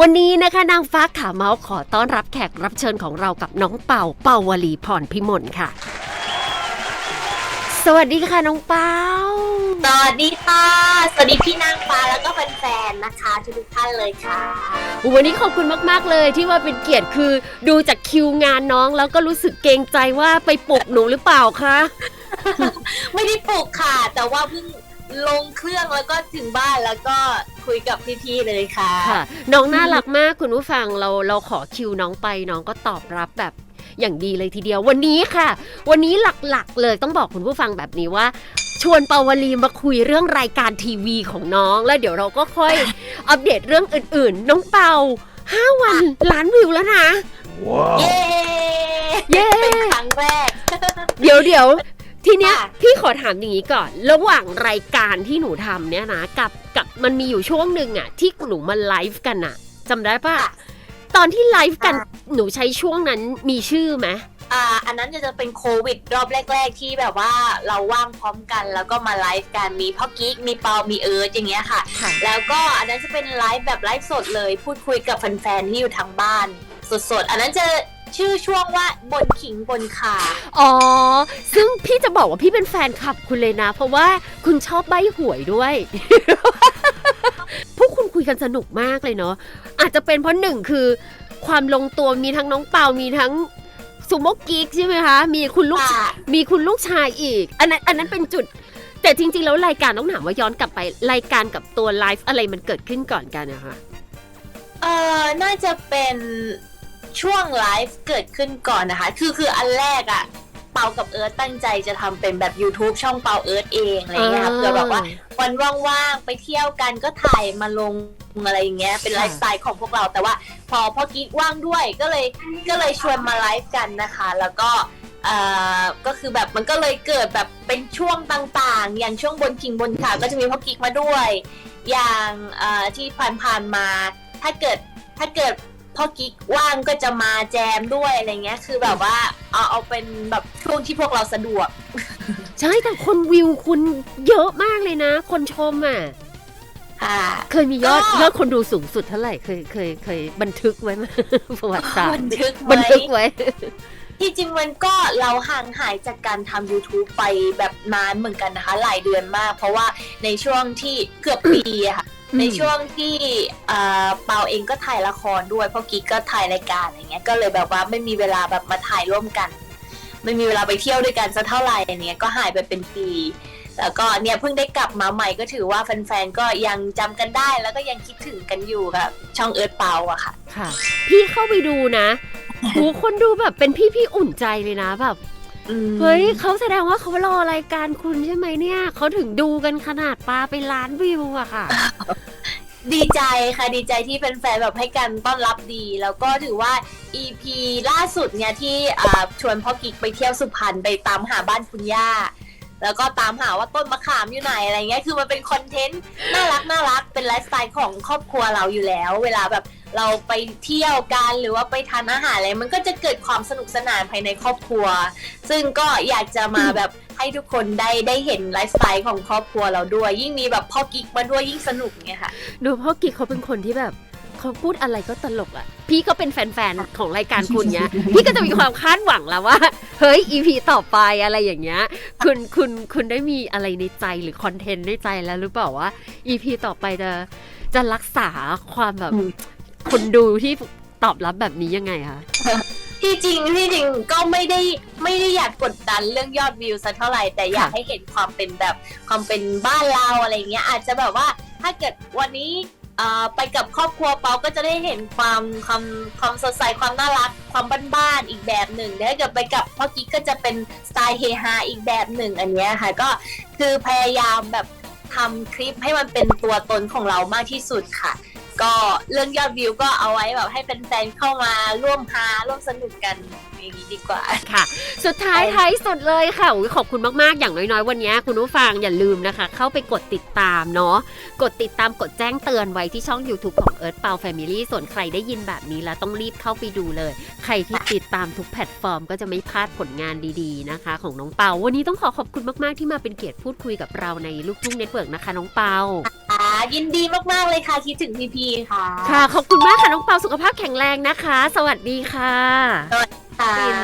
วันนี้นะคะนางฟ้าขาเมาส์ขอต้อนรับแขกรับเชิญของเรากับน้องเป่าเป่าวลีพรพิมลค่ะ สวัสดีค่ะน้องเป่าสวัสดีค่ะ สวัสดีพี่นางฟ้าแล้วก็แฟนๆนะคะทุกๆท่านเลยค่ะ วันนี้ขอบคุณมากๆเลยที่ว่าเป็นเกียรติคือดูจากคิวงานน้องแล้วก็รู้สึกเกรงใจว่าไปปลุกหนูหรือเปล่าคะ ไม่ได้ปลุกค่ะ แต่ว่าเพิ่ง ลงเครื่องแล้วก็ถึงบ้านแล้วก็คุยกับพี่ๆเลยค่ะ ค่ะ น้องน่ารักมากคุณผู้ฟังเราเราขอคิวน้องไปน้องก็ตอบรับแบบอย่างดีเลยทีเดียววันนี้ค่ะ วันนี้หลักๆเลยต้องบอกคุณผู้ฟังแบบนี้ว่า ชวนปาวลีมาคุยเรื่องรายการทีวีของน้อง แล้วเดี๋ยวเราก็ค่อย อัปเดตเรื่องอื่นๆ น้องเปาห้าวันล้านวิวแล้วนะเย้ เย้ เป็นครั้งแรก เดี๋ยวเดี๋ยว ทีเนี้ยค่ะพี่ขอถามอย่างนี้ก่อน ระหว่างรายการที่หนูทำเนี่ยนะกับกับมันมีอยู่ช่วงหนึ่งอะที่หนูมาไลฟ์กันอะจำได้ปะตอนที่ไลฟ์กันหนูใช้ช่วงนั้นมีชื่อไหมอ่าอันนั้นจะเป็นโควิดรอบแรก ๆ ที่แบบว่าเราว่างพร้อมกันแล้วก็มาไลฟ์กันมีพ่อกิ๊กมีเปา มีเอิร์ธอย่างเงี้ยค่ะค่ะแล้วก็อันนั้นจะเป็นไลฟ์แบบไลฟ์สดเลย พูดคุยกับแฟนๆที่อยู่ทางบ้านสดๆ อันนั้นจะ ชื่อช่วงว่าบนขิงบนขาอ๋อ ซึ่งพี่จะบอกว่าพี่เป็นแฟนคลับคุณเลยนะ เพราะว่าคุณชอบใบหวยด้วย พวกคุณคุยกันสนุกมากเลยเนาะอาจจะเป็นเพราะหนึ่งคือ ความลงตัวมีทั้งน้องเปา มีทั้งสุโมกกิกใช่ไหมคะ มีคุณลูกค่ะมีคุณลูกชายอีก อันนั้นอันนั้นเป็นจุด แต่จริง ๆ แล้วรายการต้องถามว่าย้อนกลับไปรายการกับตัวไลฟ์อะไรมันเกิดขึ้นก่อนกันนะคะ เอ่อน่าจะเป็น ช่วงไลฟ์เกิดขึ้นก่อนนะคะ คือคืออันแรกอะเปากับเอิร์ธตั้งใจจะทำเป็นแบบ YouTube ช่องเปาเอิร์ธเองอะไรเงี้ยค่ะอ่าเพื่อแบบว่าวันว่างๆไปเที่ยวกันก็ถ่ายมาลงอะไรอย่างเงี้ยเป็นไลฟ์สไตล์ของพวกเราแต่ว่าพอพ่อกิ๊กว่างด้วยก็เลยก็เลยชวนมาไลฟ์กันนะคะ แล้วก็เอ่อก็คือแบบมันก็เลยเกิดแบบเป็นช่วงต่างๆ อย่างช่วงบนคิงบนขาก็จะมีพ่อกิ๊กมาด้วย อย่างเอ่อที่ผ่านๆมาถ้าเกิดถ้าเกิด พ่อกิ๊กว่างก็จะมาแจมด้วยอะไรเงี้ย คือแบบว่าเอาเอาเป็นแบบช่วงที่พวกเราสะดวก ใช่แต่คนวิวคุณเยอะมากเลยนะ คนชมอะ ค่ะ เคยมียอดก็ ยอดคนดูสูงสุดเท่าไหร่เคยเคยเคยบันทึกไว้ไหม ประวัติศาสตบัร์นทึกบันไว้ทึกไว้ ที่จริงมันก็เราห่างหายจากการทำ YouTube ไปแบบนานเหมือนกันนะคะ หลายเดือนมาก เพราะว่าในช่วงที่เกือบปีอะค่ะอืม ในช่วงที่เอ่อเปาเองก็ถ่ายละครด้วยเพราะกิ๊กก็ถ่ายรายการอะไรเงี้ยก็เลยแบบว่าไม่มีเวลาแบบมาถ่ายร่วมกัน ไม่มีเวลาไปเที่ยวด้วยกันสักเท่าไหร่อันเนี้ยก็หายไปเป็นปีแล้วก็เนี่ยเพิ่งได้กลับมาใหม่ก็ถือว่าแฟนๆก็ยังจำกันได้แล้วก็ยังคิดถึงกันอยู่กับช่องเอิร์ธเปาอะค่ะค่ะ พี่เข้าไปดูนะโหคนดูแบบเป็นพี่พี่อุ่นใจเลยนะแบบอืมเฮ้ยเขาแสดงว่าเขารอรายการคุณใช่ไหมเนี่ยเขาถึงดูกันขนาดปลาไปล้านวิวอะค่ะ ดีใจค่ะดีใจที่แฟนๆแบบให้การต้อนรับดี แล้วก็ถือว่า EP ล่าสุดเนี่ยที่อ่าชวนพ่อกิ๊กไปเที่ยวสุพรรณไปตามหาบ้านคุณย่า แล้วก็ตามหาว่าต้นมะขามอยู่ไหนอะไรเงี้ยคือมันเป็นคอนเทนต์น่ารักน่ารักเป็นไลฟ์สไตล์ของครอบครัวเราอยู่แล้ว เวลาแบบเราไปเที่ยวกันหรือว่าไปทานอาหารอะไรมันก็จะเกิดความสนุกสนานภายในครอบครัว ซึ่งก็อยากจะมาแบบให้ทุกคนได้ได้เห็นไลฟ์สไตล์ของครอบครัวเราด้วย ยิ่งมีแบบพ่อกิ๊กมาด้วยยิ่งสนุกเนี่ยค่ะ ดูพ่อกิกเขาเป็นคนที่แบบ เขาพูดอะไรก็ตลกอะ่ะ พี่ก็เป็นแฟนๆของรายการคุณเนี้ย พี่ก็จะมีความคาดหวังแล้วว่า เฮ้ยอีพีต่อไปอะไรอย่างเงี้ย คุณคุณคุณได้มีอะไรในใจหรือคอนเทนต์ในใจแล้วหรือเปล่าว่าอีพีต่อไปจะจะรักษาความแบบอืมคนดูที่ตอบรับแบบนี้ยังไงคะที่จริงที่จริงก็ไม่ได้ไม่ได้อยากกดดันเรื่องยอดวิวสักเท่าไหร่แต่อยากค่ะให้เห็นความเป็นแบบความเป็นบ้านเราอะไรเงี้ยอาจจะแบบว่าถ้าเกิดวันนี้เอ่อไปกับครอบครัวเปาก็จะได้เห็นความความความสดใสความน่ารักความบ้านๆอีกแบบหนึ่งแต่ถ้าเกิดไปกับพ่อกิ๊กก็จะเป็นสไตล์เฮฮาอีกแบบหนึ่งอันเนี้ยค่ะก็คือพยายามแบบทำคลิปให้มันเป็นตัวตนของเรามากที่สุดค่ะ ก็เรื่องยอดวิวก็เอาไว้แบบให้แฟนๆเข้ามาร่วมฮาร่วมสนุกกันอย่างนี้ดีกว่า ค่ะ สุดท้ายใช่ท้ายสุดเลยค่ะอุ๊ยขอบคุณมากๆ อย่างน้อยๆ วันนี้คุณผู้ฟังอย่าลืมนะคะ เข้าไปกดติดตามเนาะ กดติดตามกดแจ้งเตือนไว้ที่ช่อง YouTube ของ Earth p o w Family ส่วนใครได้ยินแบบนี้แล้วต้องรีบเข้าไปดูเลย ใครที่ติดตามทุกแพลตฟอร์ม ก็จะไม่พลาดผลงานดีๆนะคะ ของน้องเปา วันนี้ต้องขอขอบคุณมากๆ ที่มาเป็นเกียรติพูดคุยกับเราในลูกทุ่งเน็ตเวิร์กนะคะ น้องเปาค่ะ ยินดีมากๆเลยค่ะ คิดถึงพีพีค่ะค่ะ ขอบคุณมากค่ะ น้องเปาสุขภาพแข็งแรงนะคะ สวัสดีค่ะ ค่ะฟิน